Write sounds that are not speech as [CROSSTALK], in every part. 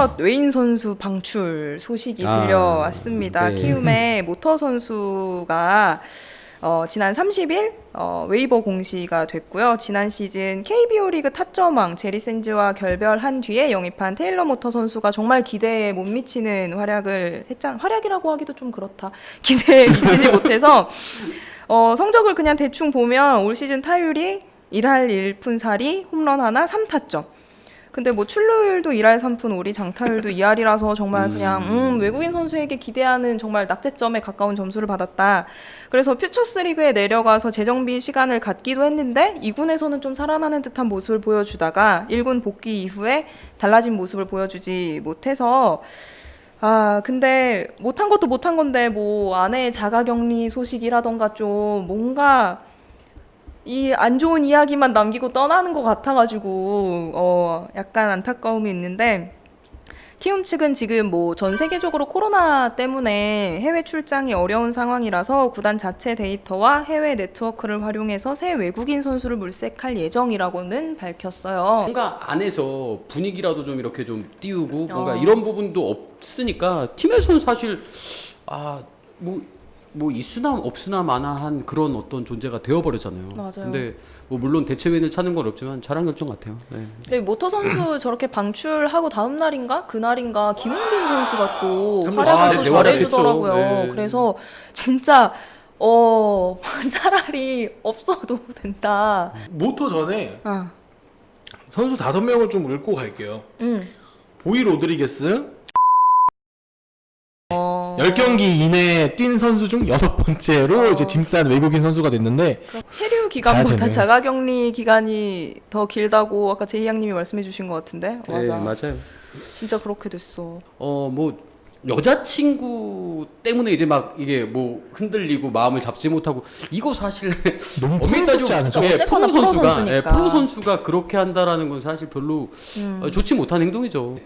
첫 외인 선수 방출 소식이 아, 들려왔습니다. 네. 키움의 [LAUGHS] 모터 선수가 어, 지난 30일 어, 웨이버 공시가 됐고요. 지난 시즌 KBO 리그 타점왕 제리 샌즈와 결별한 뒤에 영입한 테일러 모터 선수가 정말 기대에 못 미치는 활약을 했잖아. 활약이라고 하기도 좀 그렇다. [LAUGHS] 기대에 미치지 못해서 어, 성적을 그냥 대충 보면 올 시즌 타율이 1할 1푼 4리, 홈런 하나, 3타점. 근데 뭐 출루율도 1할 3푼 5리, 장타율도 [LAUGHS] 2할이라서 정말 그냥 음, 외국인 선수에게 기대하는 정말 낙제점에 가까운 점수를 받았다. 그래서 퓨처스 리그에 내려가서 재정비 시간을 갖기도 했는데 2군에서는 좀 살아나는 듯한 모습을 보여주다가 1군 복귀 이후에 달라진 모습을 보여주지 못해서 아, 근데 못한 것도 못한 건데 뭐 아내의 자가 격리 소식이라던가 좀 뭔가 이 안 좋은 이야기만 남기고 떠나는 것 같아가지고 어 약간 안타까움이 있는데 키움 측은 지금 뭐 전 세계적으로 코로나 때문에 해외 출장이 어려운 상황이라서 구단 자체 데이터와 해외 네트워크를 활용해서 새 외국인 선수를 물색할 예정이라고는 밝혔어요. 뭔가 안에서 분위기라도 좀 이렇게 좀 띄우고 뭔가 어. 이런 부분도 없으니까 팀에서는 사실 아 뭐 뭐 있으나 없으나 마나한 그런 어떤 존재가 되어버렸잖아요. 맞아요. 근데 뭐 물론 대체회는 찾는 건 없지만 잘한 결정 같아요. 네. 근데 모터 선수 저렇게 방출하고 다음 날인가 그 날인가 김은빈 선수가 또 삼루 활약을 아, 또 네. 잘해주더라고요. 네. 그래서 진짜 어 [LAUGHS] 차라리 없어도 된다. 모터 전에 아, 선수 다섯 명을 좀 읊고 갈게요. 음. 보이 로드리게스 어, 10경기 이내에 뛴 선수 중 여섯 번째로 어. 이제 짐싼 외국인 선수가 됐는데 그럼 체류 가야 기간보다 되네. 자가 격리 기간이 더 길다고 아까 제이 양님이 말씀해 주신 것 같은데 맞아. 네, 맞아요. 진짜 그렇게 됐어. 어 뭐 여자친구 때문에 이제 막 이게 뭐 흔들리고 마음을 잡지 못하고 이거 사실 [LAUGHS] 너무 엄밀히 프로답지 따지면 않죠? 예, 어쨌거나 프로 프로 선수가 선수니까. 예, 프로 선수가 그렇게 한다라는 건 사실 별로 음. 어, 좋지 못한 행동이죠.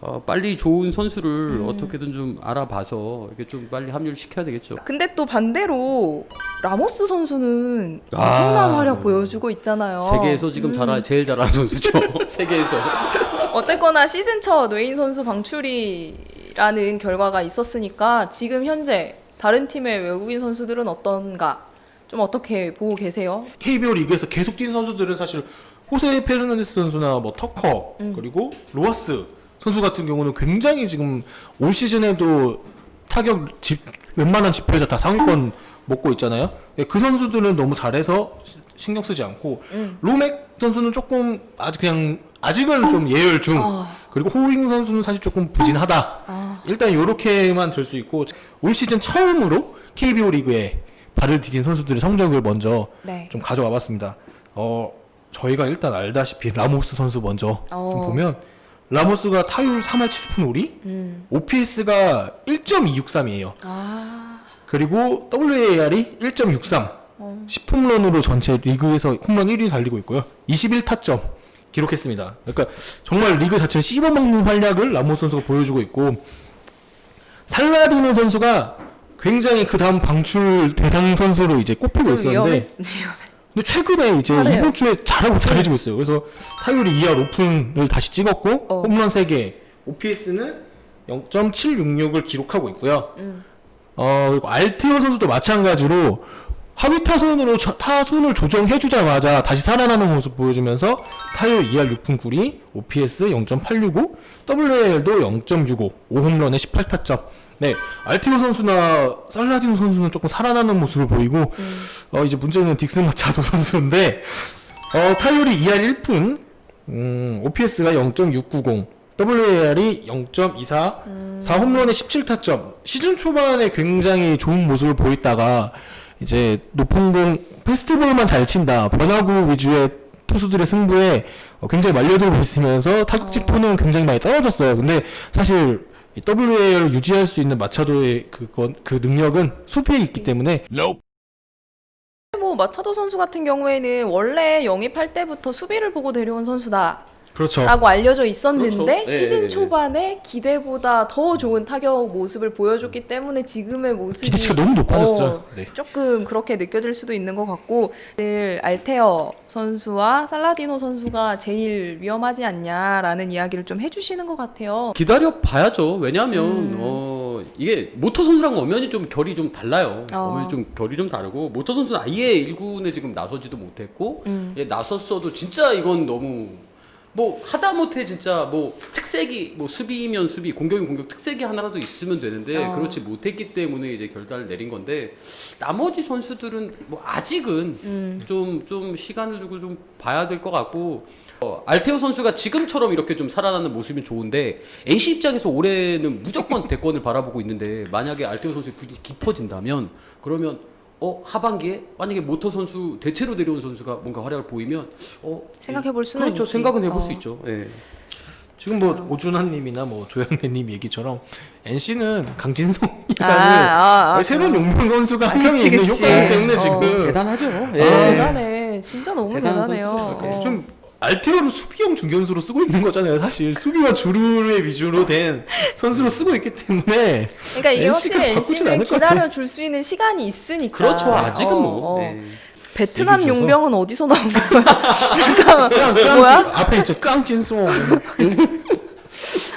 어, 빨리 좋은 선수를 음. 어떻게든 좀 알아봐서 이렇게 좀 빨리 합류를 시켜야 되겠죠. 근데 또 반대로 라모스 선수는 아, 엄청난 활약 보여주고 있잖아요. 세계에서 지금 잘하, 제일 잘하는 선수죠. [LAUGHS] 세계에서. [LAUGHS] 어쨌거나 시즌 첫 외인 선수 방출이 라는 결과가 있었으니까 지금 현재 다른 팀의 외국인 선수들은 어떤가 좀 어떻게 보고 계세요? KBO 리그에서 계속 뛴 선수들은 사실 호세 페르난데스 선수나 뭐 터커 음. 그리고 로하스 선수 같은 경우는 굉장히 지금 올 시즌에도 타격 집, 웬만한 지표에서 다 상위권 먹고 있잖아요. 예, 그 선수들은 너무 잘해서 시- 신경 쓰지 않고 음. 로맥 선수는 조금 아직 그냥 아직은 좀 예열 중 아. 그리고 호잉 선수는 사실 조금 부진하다. 아, 일단 이렇게만 들 수 있고 올 시즌 처음으로 KBO 리그에 발을 디딘 선수들의 성적을 먼저 네. 좀 가져와 봤습니다. 어, 저희가 일단 알다시피 라모스 선수 먼저 어. 좀 보면 라모스가 타율 3할 7푼 5리, 음. OPS가 1.263이에요. 아, 그리고 WAR이 1.63. 어. 10홈런으로 전체 리그에서 홈런 1위 달리고 있고요. 21타점 기록했습니다. 그러니까 정말 리그 자체를 씹어먹는 활약을 라모스 선수가 보여주고 있고 살라디노 선수가 굉장히 그 다음 방출 대상 선수로 이제 꼽히고 좀 있었는데. 근데 최근에 이제 잘해요. 이번 주에 잘하고 잘해지고 있어요. 그래서 타율이 2할 오픈을 다시 찍었고 어. 홈런 3개, OPS는 0.766을 기록하고 있고요. 음. 어 그리고 알테오 선수도 마찬가지로 하위 타선으로 저- 타순을 조정해주자마자 다시 살아나는 모습 보여주면서 타율 2할 6푼 9리, OPS 0.865, WL도 0.65, 5홈런에 18타점. 네, 알테오 선수나 살라디노 선수는 조금 살아나는 모습을 보이고 어 이제 문제는 딕슨 마차도 [LAUGHS] 선수인데 어 타율이 2할 1푼, 음, OPS가 0.690, WAR이 0.24, 4홈런에 17타점. 시즌 초반에 굉장히 좋은 모습을 보이다가 이제 높은 공 페스티벌만 잘 친다. 변화구 위주의 투수들의 승부에 어, 굉장히 말려들고 있으면서 타격 지표는 굉장히 많이 떨어졌어요. 근데 사실 이 WAR을 유지할 수 있는 마차도의 그건 그 능력은 수비에 있기 때문에 뭐 마차도 선수 같은 경우에는 원래 영입할 때부터 수비를 보고 데려온 선수다. 그렇죠. 알려져 있었는데 그렇죠. 예, 시즌 예, 예. 초반에 기대보다 더 좋은 타격 모습을 보여줬기 때문에 지금의 모습이 기대치가 너무 높아졌어요. 어, 네. 조금 그렇게 느껴질 수도 있는 것 같고 늘 알테어 선수와 살라디노 선수가 제일 위험하지 않냐라는 이야기를 좀 해주시는 것 같아요. 기다려 봐야죠. 왜냐하면 음. 어 이게 모터 선수랑 엄연히 좀 결이 좀 달라요. 어. 엄연히 좀 결이 좀 다르고 모터 선수는 아예 1군에 지금 나서지도 못했고 음. 예, 나섰어도 진짜 이건 너무 뭐 하다 못해 진짜 뭐 특색이 뭐 수비면 수비 공격이면 공격 특색이 하나라도 있으면 되는데 어. 그렇지 못했기 때문에 이제 결단을 내린 건데 나머지 선수들은 뭐 아직은 음. 좀좀 시간을 두고 좀 봐야 될 것 같고 어, 알테오 선수가 지금처럼 이렇게 좀 살아나는 모습이 좋은데 NC 입장에서 올해는 무조건 [LAUGHS] 대권을 바라보고 있는데 만약에 알테오 선수가 굳이 깊어진다면 그러면 어 하반기에 만약에 모터 선수 대체로 내려온 선수가 뭔가 활약을 보이면 어 생각해 볼 수는 그렇죠 있지. 생각은 해볼 어. 수 있죠. 예. 지금 뭐 오준환님이나 뭐 조영래님 얘기처럼 NC는 강진성이라는 아, 아, 아, 새로운 용병 선수가 한 아, 명이 그치, 있는 그치. 효과이기 때문에 어. 지금 대단하죠. 아, 예. 대단해. 진짜 너무 대단한 대단해요. 선수죠. 어. 좀 알테오를 수비형 중견수로 쓰고 있는 거잖아요. 사실 수비와 주루의 위주로 된 선수로 쓰고 있기 때문에 그러니까 이게 NC가 확실히 바꾸진 NC는 않을 것 같아. 기다려 줄 수 있는 시간이 있으니까. 그렇죠. 아직은 어, 뭐. 어. 네. 베트남 주셔서. 용병은 어디서 나온 거야? [LAUGHS] 잠깐만. 깡, 뭐야? 앞에 있죠 깡진송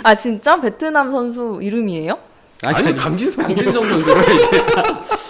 아 진짜 베트남 선수 이름이에요? 아니 강진성 강진성 선수를 이제 [LAUGHS]